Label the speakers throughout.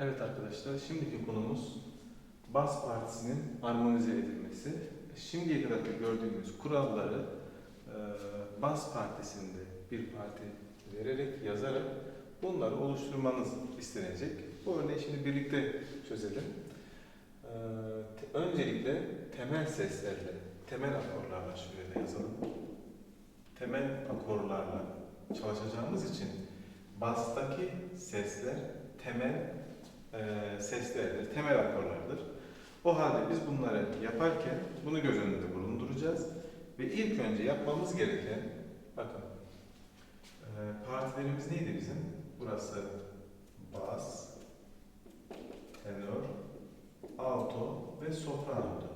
Speaker 1: Evet arkadaşlar, şimdiki konumuz bas partisinin armonize edilmesi. Şimdiye kadar gördüğümüz kuralları e, bas partisinde bir parti vererek, yazarak bunları oluşturmanız istenecek. Bu örneği şimdi birlikte çözelim. E, öncelikle temel seslerle, temel akorlarla şöyle yazalım. Temel akorlarla çalışacağımız için bastaki sesler temel e, seslerdir, temel akorlardır. O halde biz bunları yaparken bunu göz önünde bulunduracağız ve ilk önce yapmamız gereken, bakın e, partilerimiz neydi bizim? Burası bas, tenor, alto ve soprano'du.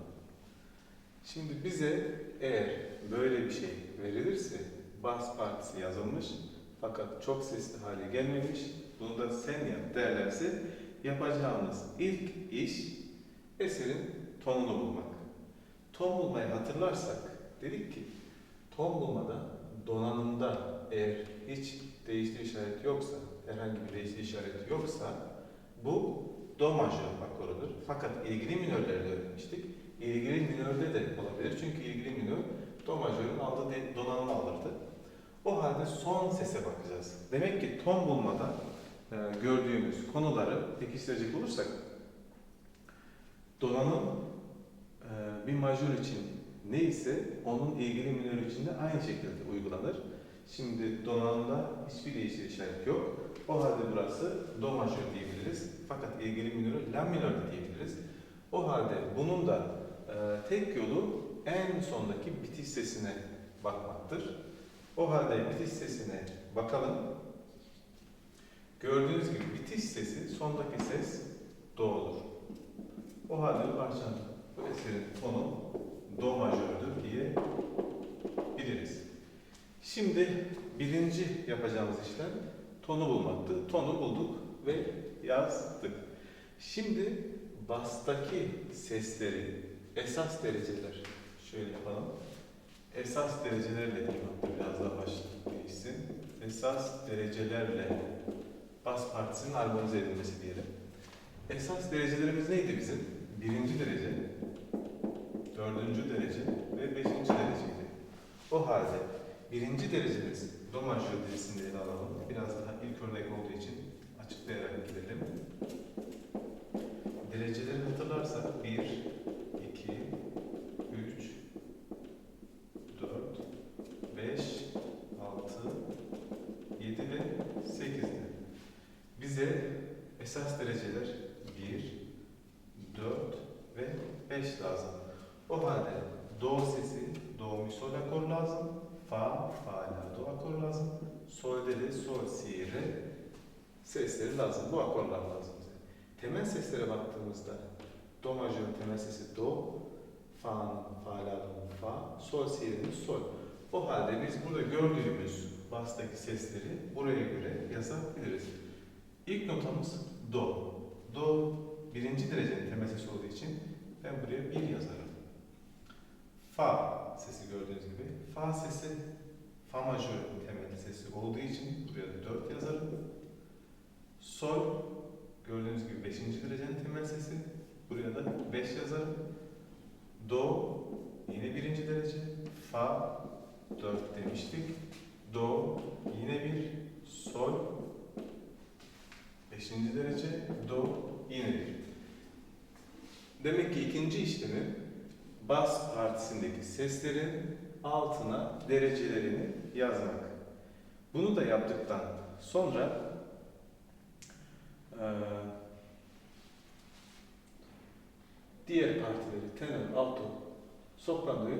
Speaker 1: Şimdi bize eğer böyle bir şey verilirse bas partisi yazılmış fakat çok sesli hale gelmemiş bunu da sen yap derlerse yapacağımız ilk iş eserin tonunu bulmak. Ton bulmayı hatırlarsak dedik ki ton bulmada donanımda eğer hiç değişti işaret yoksa, herhangi bir değişti işaret yoksa bu do majör akorudur. Fakat ilgili minörlerde öğrenmiştik. İlgili minörde de olabilir. Çünkü ilgili minör do majörün aldığı de- donanımı alırdı. O halde son sese bakacağız. Demek ki ton bulmada gördüğümüz konuları pekiştirecek olursak donanım e, bir majör için neyse onun ilgili minör için de aynı şekilde uygulanır. Şimdi donanımda hiçbir değişir işaret yok. O halde burası do majör diyebiliriz. Fakat ilgili minörü la minör de diyebiliriz. O halde bunun da e, tek yolu en sondaki bitiş sesine bakmaktır. O halde bitiş sesine bakalım. Gördüğünüz gibi bitiş sesi, sondaki ses do olur. O halde parçanın, bu eserin tonu do majördür diye biliriz. Şimdi birinci yapacağımız işlem tonu bulmaktı. Tonu bulduk ve yazdık. Şimdi bastaki sesleri, esas dereceler, şöyle yapalım. Esas derecelerle diyeyim hatta biraz daha başlık değişsin. Esas derecelerle bas partisinin armonize edilmesi diyelim. Esas derecelerimiz neydi bizim? Birinci derece, dördüncü derece ve beşinci dereceydi. O halde birinci derecemiz do majör ele alalım. Biraz daha ilk örnek olduğu için açıklayarak gidelim. Dereceleri hatırlarsak 1, 2, 3, 4, 5, 6, 7 ve 8'di. Bize esas dereceler 1, 4 ve 5 lazım. O halde do sesi, do mi sol akor lazım. Fa, fa la do akor lazım. Sol'de de sol si re sesleri lazım. Bu akorlar lazım bize. Temel seslere baktığımızda do majörün temel sesi do, fa'nın fa la do'nun fa, sol si re'nin sol. O halde biz burada gördüğümüz bastaki sesleri buraya göre yazabiliriz. İlk notamız do. Do birinci derecenin temel sesi olduğu için ben buraya bir yazarım. Fa sesi gördüğünüz gibi. Fa sesi fa majörün temel sesi olduğu için buraya dört yazarım. Sol gördüğünüz gibi beşinci derecenin temel sesi. Buraya da beş yazarım. Do yine birinci derece. Fa dört demiştik. Do yine bir. Sol Beşinci derece do yine bir. Demek ki ikinci işlemi bas partisindeki seslerin altına derecelerini yazmak. Bunu da yaptıktan sonra eee, diğer partileri tenor, alto, sopranoyu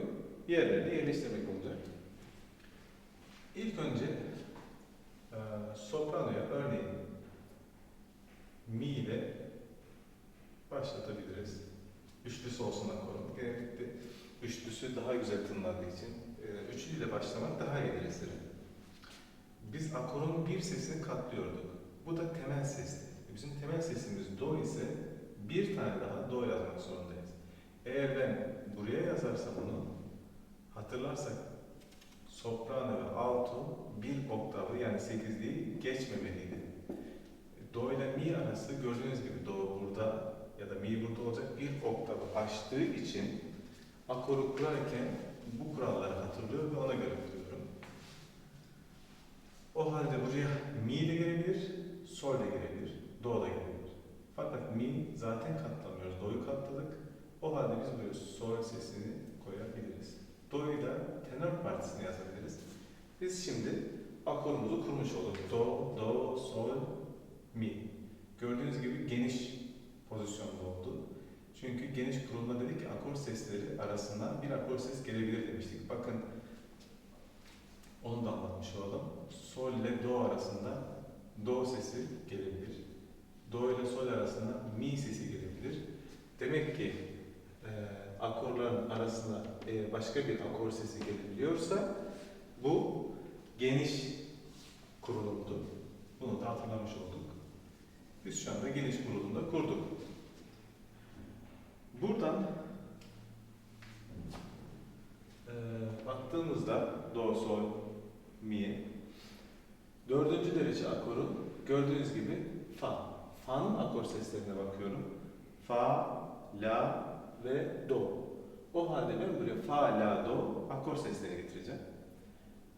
Speaker 1: yerlerine yerleştirmek olacak. İlk önce eee sopranoya örneğin mi ile başlatabiliriz. Üçlüsü olsun akorun. Genellikle üçlüsü daha güzel tınladığı için e, üçlü ile başlamak daha iyi. Biz akorun bir sesini katlıyorduk. Bu da temel sesti. Bizim temel sesimiz do ise bir tane daha do yazmak zorundayız. Eğer ben buraya yazarsam bunu hatırlarsak soprano ve alto bir oktavı yani sekizliği geçmemeliydi. Do ile mi arası gördüğünüz gibi do burada ya da mi burada olacak bir oktavı aştığı için akoru kurarken bu kuralları hatırlıyor ve ona göre kuruyorum. O halde buraya mi de gelebilir, sol de gelebilir, do da gelebilir. Fakat mi zaten katlamıyoruz, do'yu katladık. O halde biz buraya sol sesini koyabiliriz. Do'yu da tenor partisine yazabiliriz. Biz şimdi akorumuzu kurmuş olduk. Do, do, sol, mi. Gördüğünüz gibi geniş pozisyonda oldu. Çünkü geniş kurulma dedik ki akor sesleri arasından bir akor ses gelebilir demiştik. Bakın onu da anlatmış olalım. Sol ile do arasında do sesi gelebilir. Do ile sol arasında mi sesi gelebilir. Demek ki e, akorların arasında e, başka bir akor sesi gelebiliyorsa bu geniş kurulumdu. Bunu da hatırlamış olduk. Biz şu anda geniş kurulumda kurduk. Buradan e, baktığımızda do, sol, mi dördüncü derece akoru gördüğünüz gibi fa. Fa'nın akor seslerine bakıyorum. Fa, la ve do. O halde ben buraya fa, la, do akor sesleri getireceğim.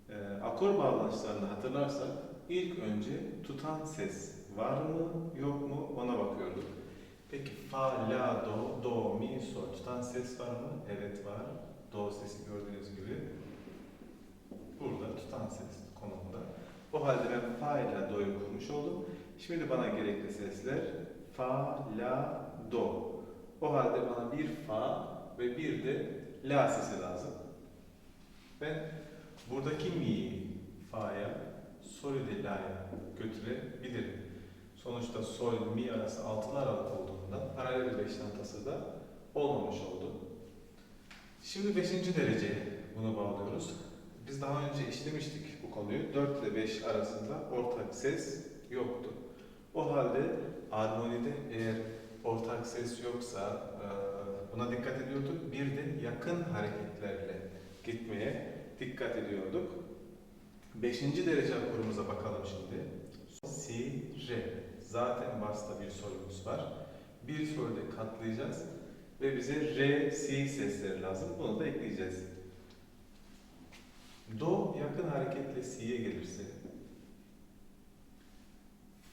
Speaker 1: E, akor bağlantılarını hatırlarsak ilk önce tutan ses var mı yok mu ona bakıyorduk. Peki fa, la, do, do, mi, sol tutan ses var mı? Evet var. Do sesi gördüğünüz gibi burada tutan ses konumunda. O halde ben fa ile do'yu kurmuş oldum. Şimdi bana gerekli sesler fa, la, do. O halde bana bir fa ve bir de la sesi lazım. Ben buradaki mi'yi fa'ya, sol'ü de la'ya götürebilirim. Sonuçta sol, mi arası altılı aralık olduğundan paralel bir beş çantası da olmamış oldu. Şimdi beşinci dereceye bunu bağlıyoruz. Biz daha önce işlemiştik bu konuyu. 4 ile 5 arasında ortak ses yoktu. O halde armonide eğer ortak ses yoksa e, buna dikkat ediyorduk. Bir de yakın hareketlerle gitmeye dikkat ediyorduk. Beşinci derece akorumuza bakalım şimdi. Si, re. Zaten basta bir solumuz var. Bir solde katlayacağız ve bize re, si sesleri lazım. Bunu da ekleyeceğiz. Do yakın hareketle si'ye gelirse,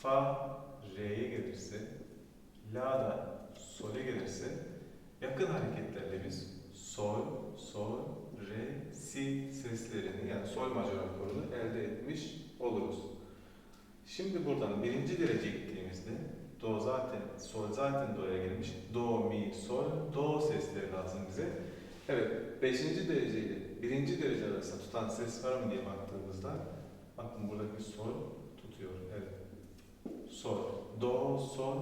Speaker 1: fa re'ye gelirse, la da sol'e gelirse yakın hareketlerle biz sol, sol, re, si seslerini yani sol majör akorunu elde etmiş oluruz. Şimdi buradan birinci derece gittiğimizde do zaten, sol zaten do'ya gelmiş. Do, mi, sol, do sesleri lazım bize. Evet, beşinci derece birinci derece arasında tutan ses var mı diye baktığımızda bakın buradaki sol. Sol, do, sol.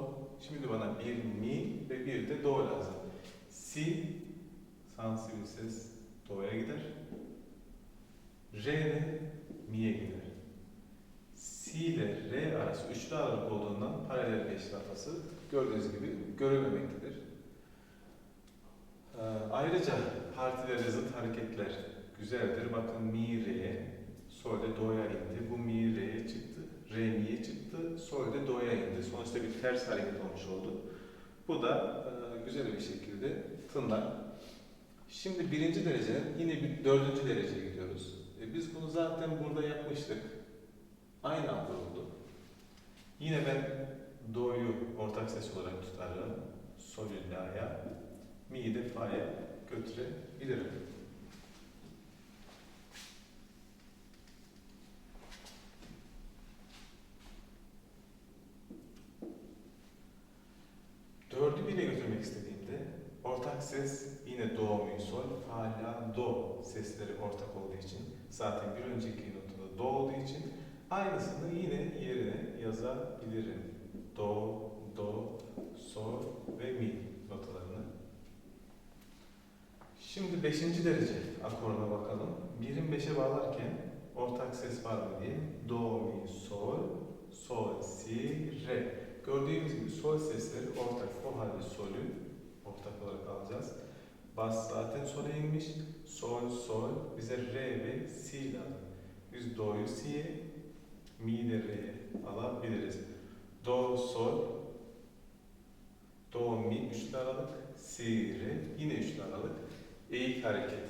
Speaker 1: Şimdi bana bir mi ve bir de do lazım. Si, sensibil ses do'ya gider. Re de mi'ye gider. Si ile re arası üçlü aralık olduğundan paralel beş ratası gördüğünüz gibi görülmemektedir. Ee, ayrıca partilere zıt hareketler güzeldir. Bakın mi re'ye, sol'de do'ya indi. Bu mi re'ye çıktı, re mi'ye çıktı, sol'de do'ya indi. Sonuçta bir ters hareket olmuş oldu. Bu da e, güzel bir şekilde tınlar. Şimdi birinci derece, yine bir dördüncü dereceye gidiyoruz. E, biz bunu zaten burada yapmıştık. Aynı akor oldu. Yine ben do'yu ortak ses olarak tutarım. Sol'ü la'ya, mi'yi de fa'ya götürebilirim. Dördü bile götürmek istediğimde ortak ses yine do, mi, sol, fa, la, do sesleri ortak olduğu için zaten bir önceki notunda do olduğu için aynısını yine yerine yazabilirim. Do, do, sol ve mi notalarını. Şimdi beşinci derece akoruna bakalım. Birin beşe bağlarken ortak ses var mı diye. Do, mi, sol, sol, si, re. Gördüğümüz gibi sol sesleri ortak. O halde solü ortak olarak alacağız. Bas zaten sola inmiş. Sol, sol. Bize re ve si lazım. Biz do'yu si'ye, mi de re'ye alabiliriz. Do, sol. Do, mi. Üçlü aralık. Si, re. Yine üçlü aralık. Eğik hareket.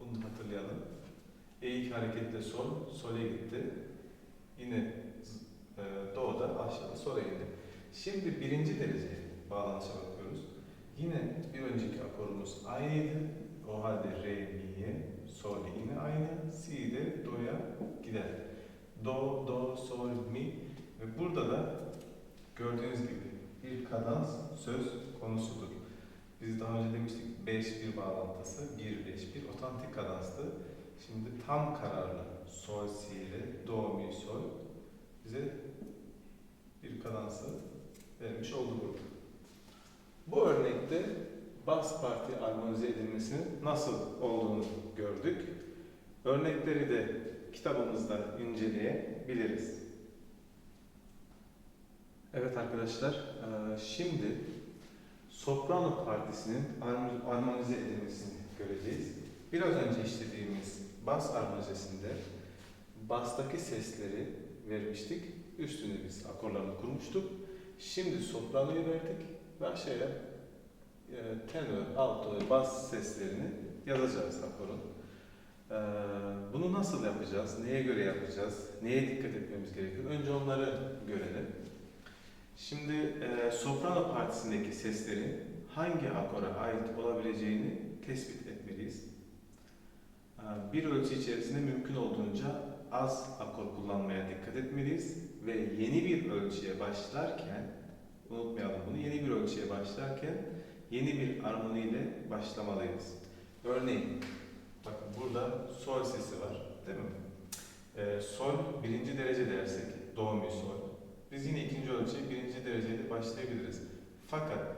Speaker 1: Bunu hatırlayalım. Eğik hareketle sol. Sole gitti. Yine doğuda aşağıda sola indi. Şimdi birinci derece bağlanışa bakıyoruz. Yine bir önceki akorumuz aynıydı. O halde re, mi'ye, sol yine aynı. Si de do'ya gider. Do, do, sol, mi ve burada da gördüğünüz gibi bir kadans söz konusudur. Biz daha önce demiştik 5-1 bağlantısı, 1-5-1 otantik kadanstı. Şimdi tam kararlı sol, si, re, do, mi, sol bize bir kadansı vermiş oldu burada. Bu örnekte bas parti armonize edilmesinin nasıl olduğunu gördük. Örnekleri de kitabımızda inceleyebiliriz. Evet arkadaşlar, eee, şimdi soprano partisinin armo- armonize edilmesini göreceğiz. Biraz önce işlediğimiz bas armonizesinde bastaki sesleri vermiştik. Üstüne biz akorlarını kurmuştuk. Şimdi sopranoyu verdik ve aşağıya e, tenor, alto ve bas seslerini yazacağız akorun. Ee, bunu nasıl yapacağız? Neye göre yapacağız? Neye dikkat etmemiz gerekiyor? Önce onları görelim. Şimdi e, soprano partisindeki seslerin hangi akora ait olabileceğini tespit etmeliyiz. Ee, Bir ölçü içerisinde mümkün olduğunca az akor kullanmaya dikkat etmeliyiz ve yeni bir ölçüye başlarken unutmayalım bunu yeni bir ölçüye başlarken yeni bir armoni ile başlamalıyız. Örneğin bakın burada sol sesi var değil mi? Ee, sol birinci derece dersek do mi sol. Biz yine ikinci ölçüye birinci dereceyle başlayabiliriz. Fakat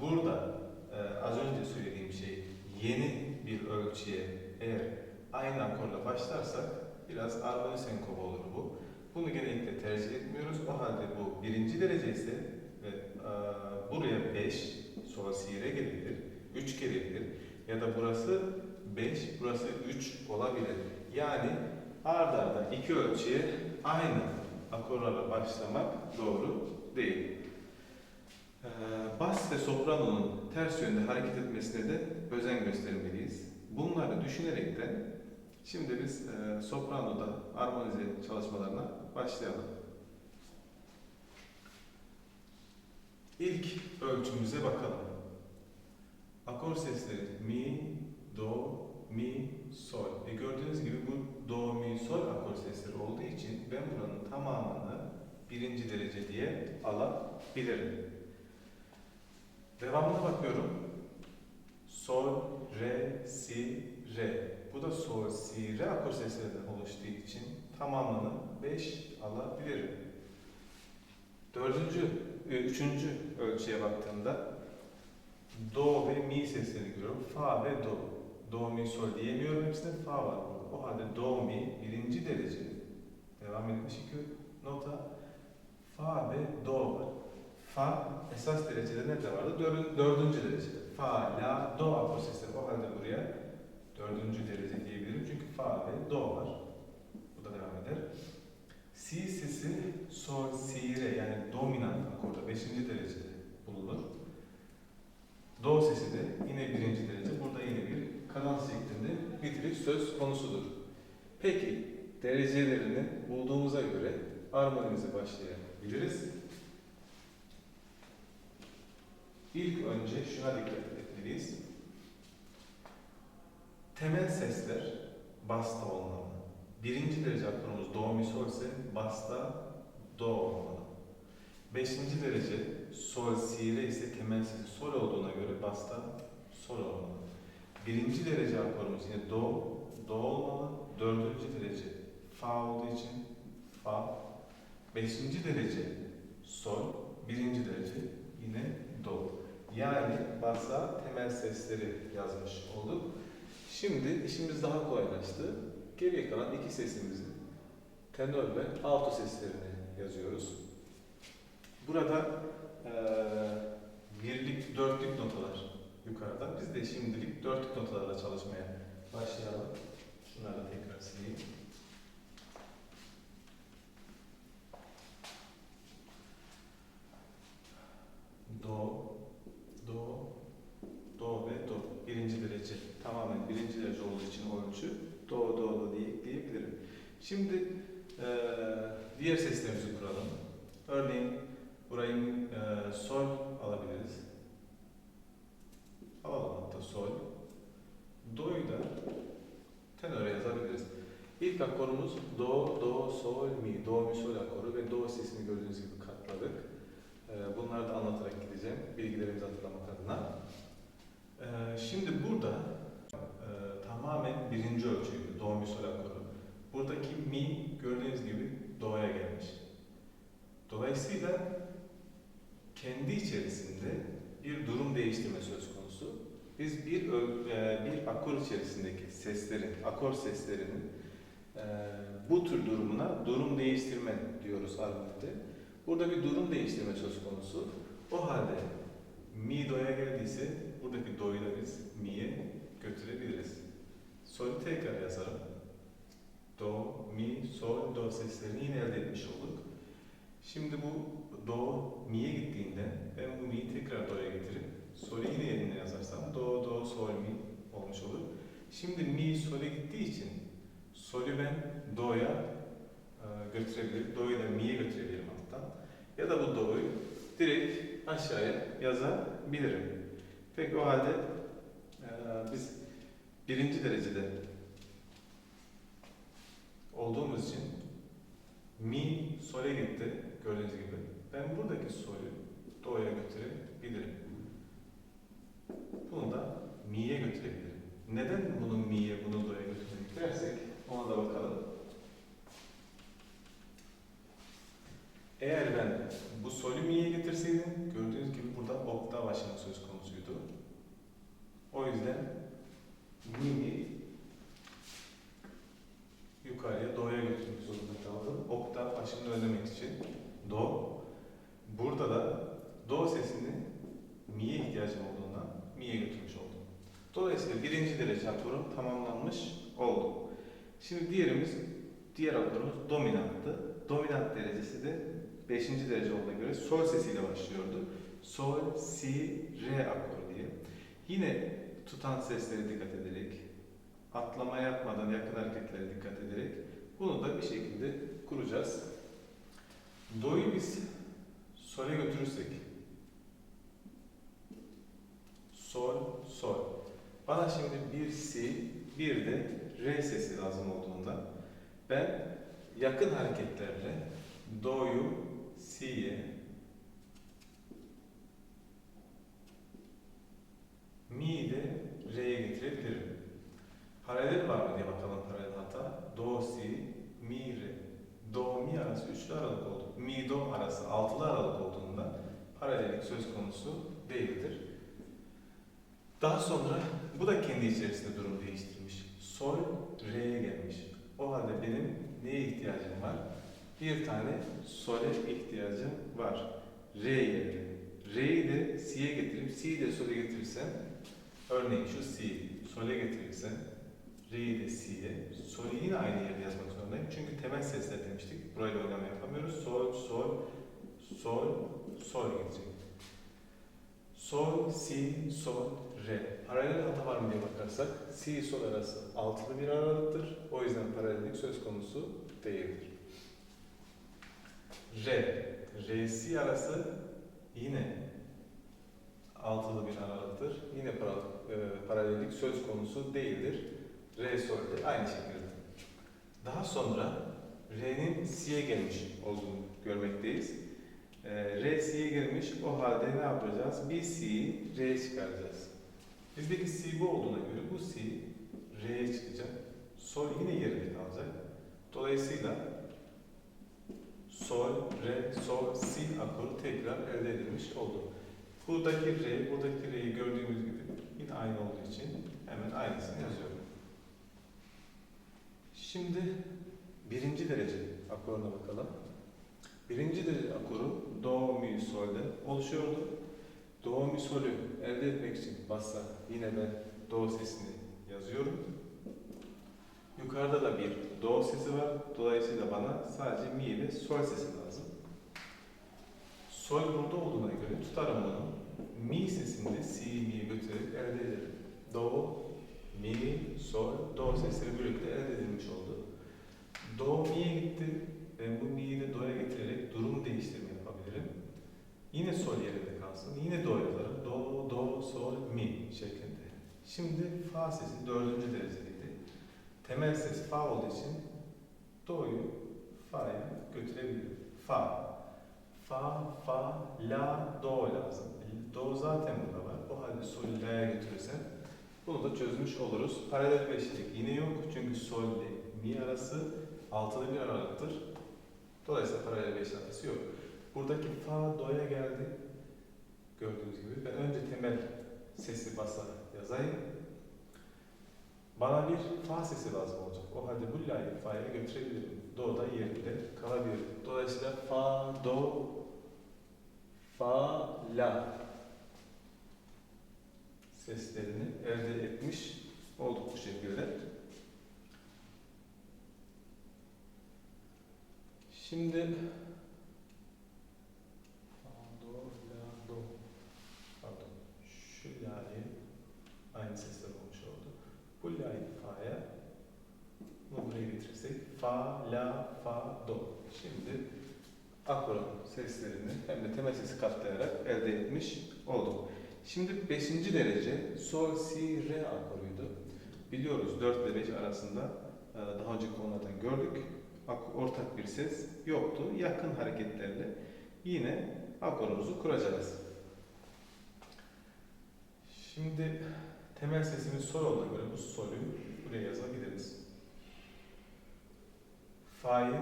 Speaker 1: burada e, az önce söylediğim şey yeni bir ölçüye eğer aynı akorla başlarsak biraz armoni senkopu olur bu. Bunu genellikle tercih etmiyoruz. O halde bu birinci derece ise ve e, buraya 5 sol si re gelebilir, 3 gelebilir ya da burası 5, burası 3 olabilir. Yani ard arda iki ölçüye aynı akorlarla başlamak doğru değil. Ee, bas ve sopranonun ters yönde hareket etmesine de özen göstermeliyiz. Bunları düşünerekten şimdi biz e, sopranoda armonize çalışmalarına başlayalım. İlk ölçümüze bakalım. Akor sesleri mi, do, mi, sol. E gördüğünüz gibi bu do, mi, sol akor sesleri olduğu için ben buranın tamamını birinci derece diye alabilirim. Devamına bakıyorum. Sol, re, si, re. Bu da sol, si, re akor seslerinden oluştuğu için tamamını 5 alabilirim. Dördüncü, e, üçüncü ölçüye baktığımda do ve mi seslerini görüyorum. Fa ve do. Do, mi, sol diyemiyorum. Hepsinde fa var. O halde do, mi birinci derece. Devam etmiş iki nota. Fa ve do var. Fa esas derecede nerede vardı? Dördün, dördüncü derecede. Fa, la, do akor sesleri. O halde buraya dördüncü derece diyebilirim. Çünkü fa ve do var. Bu da devam eder. Si sesi sol, si, re yani dominant akorda beşinci derecede bulunur. Do sesi de yine birinci derece. Burada yine bir kadans şeklinde bitiriş söz konusudur. Peki derecelerini bulduğumuza göre armonimize başlayabiliriz. İlk önce şuna dikkat etmeliyiz. Temel sesler basta olmalı. Birinci derece akorumuz do mi sol ise basta do olmalı. Beşinci derece sol si re ise temel sesi sol olduğuna göre basta sol olmalı. Birinci derece akorumuz yine do, do olmalı. Dördüncü derece fa olduğu için fa. Beşinci derece sol, birinci derece yine do. Yani basa temel sesleri yazmış olduk. Şimdi işimiz daha kolaylaştı. Geriye kalan iki sesimizin tenor ve alto seslerini yazıyoruz. Burada eee birlik, dörtlük notalar yukarıda. Biz de şimdilik dörtlük notalarla çalışmaya başlayalım. Şunları da tekrar sileyim. Şimdi eee, diğer seslerimizi kuralım. Örneğin burayı eee, sol alabiliriz. Alalım hatta sol. Do'yu da tenöre yazabiliriz. İlk akorumuz do, do, sol, mi. Do, mi, sol akoru ve do sesini gördüğünüz gibi katladık. Eee, bunları da anlatarak gideceğim. Bilgilerimizi hatırlamak adına. Eee, şimdi burada eee, tamamen birinci ölçüydü. Do, mi, sol akoru. Buradaki mi gördüğünüz gibi do'ya gelmiş. Dolayısıyla kendi içerisinde bir durum değiştirme söz konusu. Biz bir ö- e, bir akor içerisindeki seslerin, akor seslerinin e, bu tür durumuna durum değiştirme diyoruz armonide. Burada bir durum değiştirme söz konusu. O halde mi do'ya geldiyse buradaki do'yu da biz mi'ye götürebiliriz. Sol'ü tekrar yazalım. Do, mi, sol, do seslerini yine elde etmiş olduk. Şimdi bu do, mi'ye gittiğinde ben bu mi'yi tekrar do'ya getirip sol'ü yine yerine yazarsam do, do, sol, mi olmuş olur. Şimdi mi sol'e gittiği için sol'ü ben do'ya e, götürebilirim. Do'yu da mi'ye götürebilirim alttan. Ya da bu do'yu direkt aşağıya yazabilirim. Peki o halde e, biz birinci derecede olduğumuz için mi sol'e gitti gördüğünüz gibi. Ben buradaki sol'ü do'ya götürebilirim. Bunu da mi'ye götürebilirim. Neden bunu mi'ye, bunu do'ya götürebilirim dersek ona da bakalım. Eğer ben bu sol'ü mi'ye getirseydim gördüğünüz gibi burada oktav aşımı söz konusuydu. O yüzden mi'ni yukarıya do'ya götürmek zorunda kaldım. Oktav aşımını ödemek için do. Burada da do sesini mi'ye ihtiyacım olduğundan mi'ye götürmüş oldum. Dolayısıyla birinci derece akorum tamamlanmış oldu. Şimdi diğerimiz, diğer akorumuz dominanttı. Dominant derecesi de beşinci derece olduğuna göre sol sesiyle başlıyordu. Sol, si, re akoru diye. Yine tutan seslere dikkat ederek, atlama yapmadan yakın hareketlere dikkat ederek bunu da bir şekilde kuracağız. Do'yu biz sol'e götürürsek sol, sol. Bana şimdi bir si, bir de re sesi lazım olduğunda ben yakın hareketlerle do'yu si'ye mi'yi de re'ye getirebilirim. Paralel var mı diye bakalım paralel hata. Do, si, mi, re. Do, mi arası üçlü aralık oldu. Mi, do arası altılı aralık olduğunda paralellik söz konusu değildir. Daha sonra bu da kendi içerisinde durum değiştirmiş. Sol, re'ye gelmiş. O halde benim neye ihtiyacım var? Bir tane sol'e ihtiyacım var. Re yerine. Re'yi de si'ye getirip si'yi de sol'e getirirsem örneğin şu si sol'e getirirsem Re'yi de si'ye, sol'ü yine aynı yerde yazmak zorundayım. Çünkü temel sesler demiştik. Burayla oynama yapamıyoruz. Sol, sol, sol, sol gelecek. Sol, si, sol, re. Paralel hata var mı diye bakarsak, si, sol arası altılı bir aralıktır. O yüzden paralellik söz konusu değildir. Re, re, si arası yine altılı bir aralıktır. Yine para- e, paralellik söz konusu değildir. Re sol'de aynı şekilde. Daha sonra Re'nin si'ye gelmiş olduğunu görmekteyiz. Ee, Re si'ye gelmiş, o halde ne yapacağız? Bir si'yi Re'ye çıkaracağız. Bizdeki si bu olduğuna göre bu si Re'ye çıkacak. Sol yine yerinde kalacak. Dolayısıyla Sol, Re, Sol, Si akoru tekrar elde edilmiş oldu. Buradaki Re, buradaki Re'yi gördüğümüz gibi yine aynı olduğu için hemen aynısını yazıyorum. Şimdi birinci derece akoruna bakalım. Birinci derece akoru Do, Mi, Sol'de oluşuyordu. Do, Mi, Sol'ü elde etmek için bassa yine ben Do sesini yazıyorum. Yukarıda da bir Do sesi var. Dolayısıyla bana sadece Mi ve Sol sesi lazım. Sol burada olduğuna göre tutarım bunu. Mi sesini de Si, Mi'ye götürerek elde ederim. Do, Mi, Sol, Do sesleri birlikte elde edilmiş oldu. Do mi'ye gitti. Ben bu mi'yi de do'ya getirerek durum değiştirme yapabilirim. Yine sol yerinde kalsın. Yine do yazarım. Do, do, sol, mi şeklinde. Şimdi fa sesi dördüncü derecedeydi. Temel ses fa olduğu için do'yu fa'ya götürebilirim. Fa. Fa, fa, la, do lazım. Do zaten burada var. O halde solü la'ya götürürsem bunu da çözmüş oluruz. Paralel beşlik yine yok çünkü sol ile mi arası altılı bir aralıktır. Dolayısıyla paralel beşli arası yok. Buradaki fa do'ya geldi. Gördüğünüz gibi ben önce temel sesi basa yazayım. Bana bir fa sesi lazım olacak. O halde bu la'yı fa'ya götürebilirim. Do da yerinde kalabilir. Dolayısıyla fa, do, fa, la seslerini elde etmiş olduk bu şekilde. Şimdi fa, do, la, do. Pardon. Şu la'yı aynı sesler olmuş oldu. La'yı fa'ya bunu buraya getirirsek fa, la, fa, do. Şimdi akoron seslerini hem de temel sesi katlayarak elde etmiş olduk. Şimdi 5. derece sol, si, re akoruydu. Biliyoruz 4 ile 5 arasında e, daha önce konulardan gördük. Ak- Ortak bir ses yoktu. Yakın hareketlerle yine akorumuzu kuracağız. Şimdi temel sesimiz sol olduğuna göre bu solü buraya yazabiliriz. Fa'yı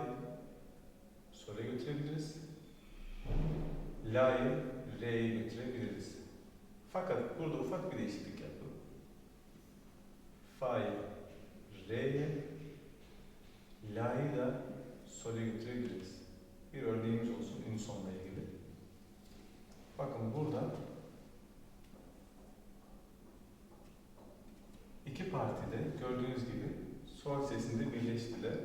Speaker 1: sol'e götürebiliriz. La'yı re'ye götürebiliriz. Fakat burada ufak bir değişiklik yaptım. Fa'yı re'ye, la'yı da sol'e götürebiliriz. Bir örneğimiz olsun unisonla ilgili. Bakın burada iki partide gördüğünüz gibi sol sesinde birleştiler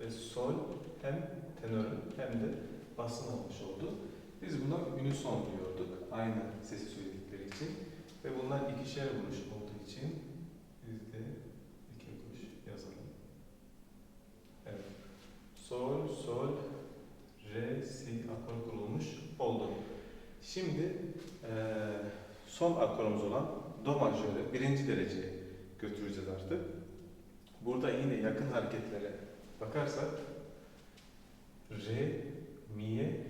Speaker 1: ve sol hem tenörün hem de basın olmuş oldu. Biz buna unison diyorduk. Aynı sesi söyledikleri için. Ve bunlar ikişer vuruş olduğu için biz de iki vuruş yazalım. Evet. Sol, sol, re, si akor kurulmuş oldu. Şimdi eee, son akorumuz olan do majörü birinci dereceye götüreceğiz artık. Burada yine yakın hareketlere bakarsak re, mi'ye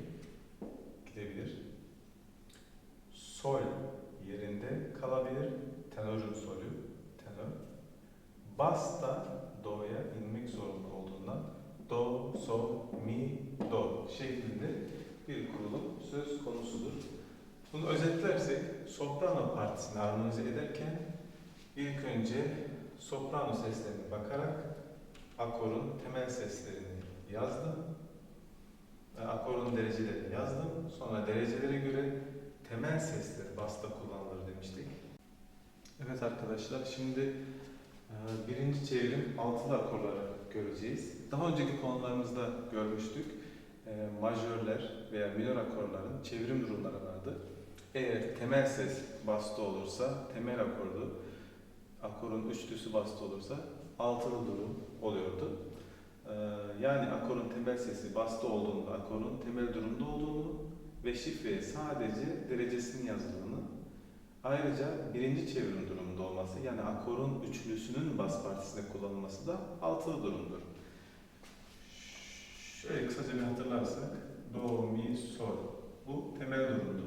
Speaker 1: gidebilir. Sol yerinde kalabilir. Tenorun solü, tenor. Bas da do'ya inmek zorunda olduğundan do, sol, mi, do şeklinde bir kurulum söz konusudur. Bunu özetlersek soprano partisini armonize ederken ilk önce soprano seslerine bakarak akorun temel seslerini yazdım. E, Akorun derecelerini yazdım. Sonra derecelere göre temel sesler basta kullanılır demiştik. Evet arkadaşlar şimdi e, birinci çevrim altılı akorları göreceğiz. Daha önceki konularımızda görmüştük. E, majörler veya minor akorların çevrim durumları vardı. Eğer temel ses basta olursa temel akordu. Akorun üçlüsü basta olursa altılı durum oluyordu. Ee, yani akorun temel sesi basta olduğunda akorun temel durumda olduğunu ve şifreye sadece derecesinin yazıldığını ayrıca birinci çevrim durumunda olması yani akorun üçlüsünün bas partisinde kullanılması da altılı durumdur. Şöyle kısaca bir hatırlarsak do, mi, sol bu temel durumdu.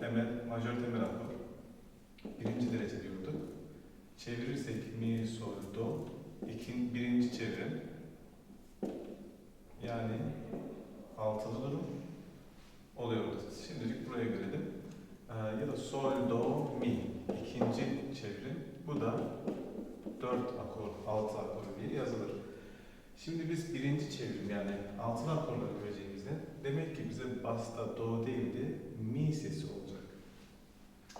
Speaker 1: Temel, majör temel akor. Birinci derece diyorduk. Çevirirsek mi, sol, do ikin, birinci çevrim yani altılı durum oluyordu. Şimdilik buraya görelim. Ee, ya da sol, do, mi ikinci çevrim. Bu da dört akor, altı akor diye yazılır. Şimdi biz birinci çevrim yani altılı akorları göreceğimizde demek ki bize basta do değil de mi sesi olacak.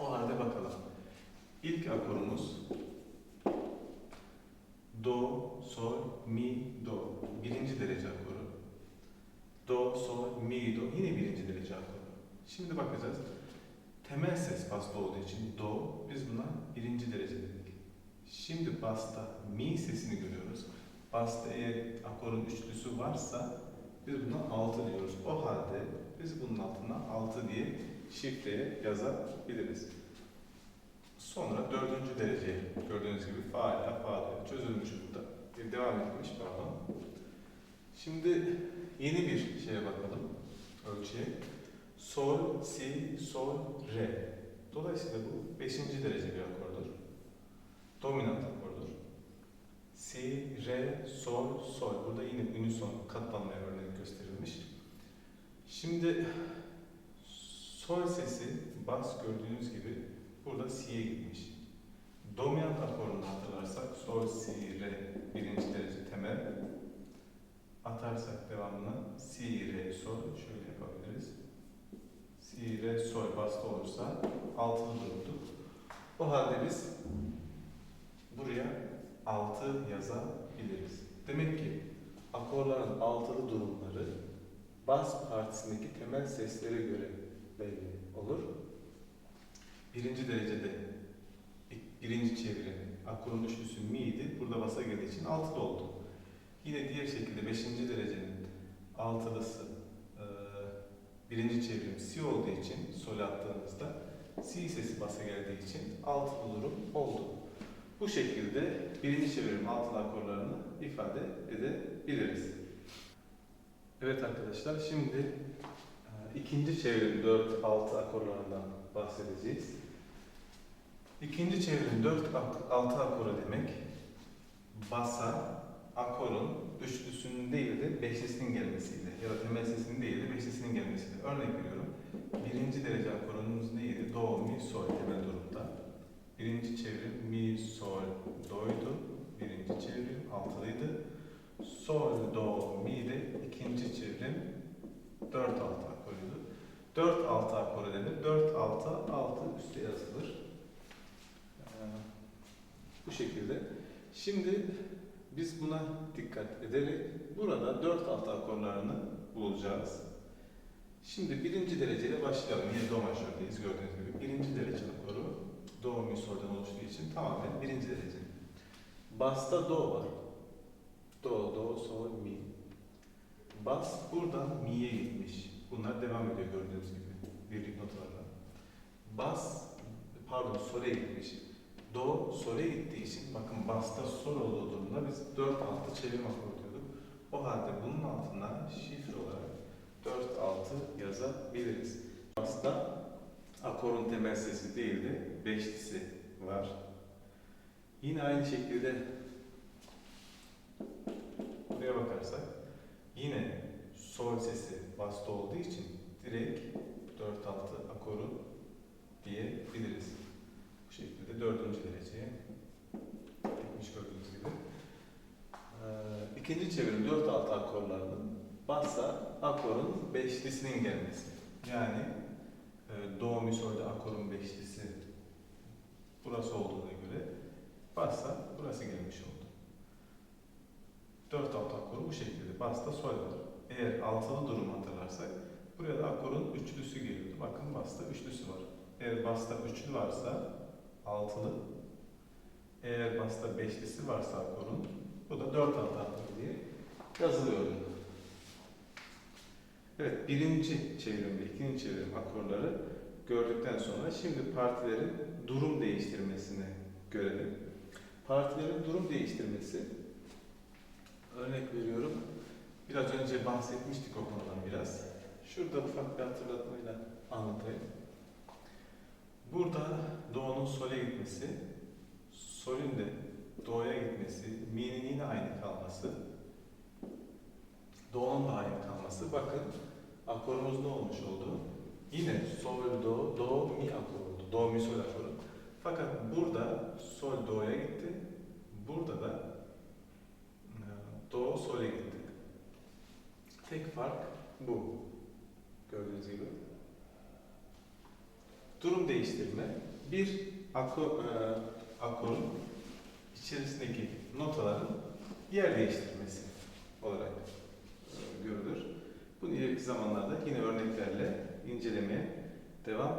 Speaker 1: O halde bakalım. İlk akorumuz do, sol, mi, do. Birinci derece akoru. Do, sol, mi, do. Yine birinci derece akoru. Şimdi bakacağız. Temel ses basta olduğu için do, biz buna birinci derece dedik. Şimdi basta mi sesini görüyoruz. Basta eğer akorun üçlüsü varsa biz buna 6 diyoruz. O halde biz bunun altına 6 diye şifreye yazabiliriz. Sonra dördüncü derece gördüğünüz gibi faala faala çözülmüş burada. Devam etmiş pardon. Şimdi yeni bir şeye bakalım ölçüye. Sol, si, sol, re. Dolayısıyla bu beşinci derece bir akordur. Dominant akordur. Si, re, sol, sol. Burada yine unison katlanmaya örnek gösterilmiş. Şimdi sol sesi bas gördüğünüz gibi burada si'ye gitmiş. Dominant akorunu hatırlarsak sol, si, re birinci derece temel. Atarsak devamını si, re, sol şöyle yapabiliriz. Si, re, sol basta olursa altılı durumdu. O halde biz buraya 6 yazabiliriz. Demek ki akorların altılı durumları bas partisindeki temel seslere göre belli olur. Birinci derecede birinci çeviri akorun üçlüsü mi'ydi. Burada basa geldiği için altılı oldu. Yine diğer şekilde beşinci derecenin altılısı eee, birinci çevrim si olduğu için sol attığınızda si sesi basa geldiği için altılı durum oldu. Bu şekilde birinci çevrim altılı akorlarını ifade edebiliriz. Evet arkadaşlar şimdi e, ikinci çevrim 4-6 akorlarından bahsedeceğiz. İkinci çevrim 4-6 akoru demek basa akorun üçlüsünün değil de beşlisinin gelmesiyle ya da temel sesinin değil de beşlisinin gelmesiyle. Örnek veriyorum. Birinci derece akorunuz neydi? Do, mi, sol temel durumda. Birinci çevrim mi, sol, do'ydu. Birinci çevrim altılıydı. Sol, do, mi de ikinci çevrim 4 6 akoruydu. 4 6 akoru denir. 4 6 6 üstte yazılır. Bu şekilde. Şimdi biz buna dikkat ederek burada 4 6 akorlarını bulacağız. Şimdi birinci dereceyle başlayalım. Yine do majördeyiz gördüğünüz gibi. Birinci derece akoru do mi sol'dan oluştuğu için tamamen birinci derece. Bas'ta do var. Do, do, sol, mi. Bas buradan mi'ye gitmiş. Bunlar devam ediyor gördüğünüz gibi. Birlik notalarla. Bas, pardon sol'e gitmiş. Do sol'e gittiği için bakın basta sol olduğu durumda biz 4 6 çevirme akoru diyorduk. O halde bunun altına şifre olarak 4 6 yazabiliriz. Basta akorun temel sesi değil de beşlisi var. Yine aynı şekilde buraya bakarsak yine sol sesi basta olduğu için direkt 4 6 akoru diyebiliriz. Şekilde dördüncü dereceye gitmiş gördüğünüz gibi. Ee, ikinci çevirim 4 6 akorlarının bassa akorun beşlisinin gelmesi. Yani e, do mi sol'de akorun beşlisi burası olduğuna göre bassa burası gelmiş oldu. 4 alt akoru bu şekilde. Basta sol var. Eğer altılı durum hatırlarsak buraya da akorun üçlüsü geliyordu. Bakın basta üçlüsü var. Eğer basta üçlü varsa altılı. Eğer basta beşlisi varsa akorun bu da 4 alt akoru diye yazılıyor. Evet, birinci çevrimde, ikinci çevrim akorları gördükten sonra şimdi partilerin durum değiştirmesini görelim. Partilerin durum değiştirmesi, örnek veriyorum, biraz önce bahsetmiştik o konudan biraz. Şurada ufak bir hatırlatmayla anlatayım. Burada do'nun sol'e gitmesi, sol'ün de do'ya gitmesi, mi'nin yine aynı kalması, do'nun da aynı kalması. Bakın akorumuz ne olmuş oldu? Yine sol, do, do, mi akor oldu. Do, mi, sol akoru. Fakat burada sol do'ya gitti. Burada da do sol'e gitti. Tek fark bu. Gördüğünüz gibi. Durum değiştirme. Bir akor, e, akorun içerisindeki notaların yer değiştirmesi olarak e, görülür. Bunu ileriki zamanlarda yine örneklerle incelemeye devam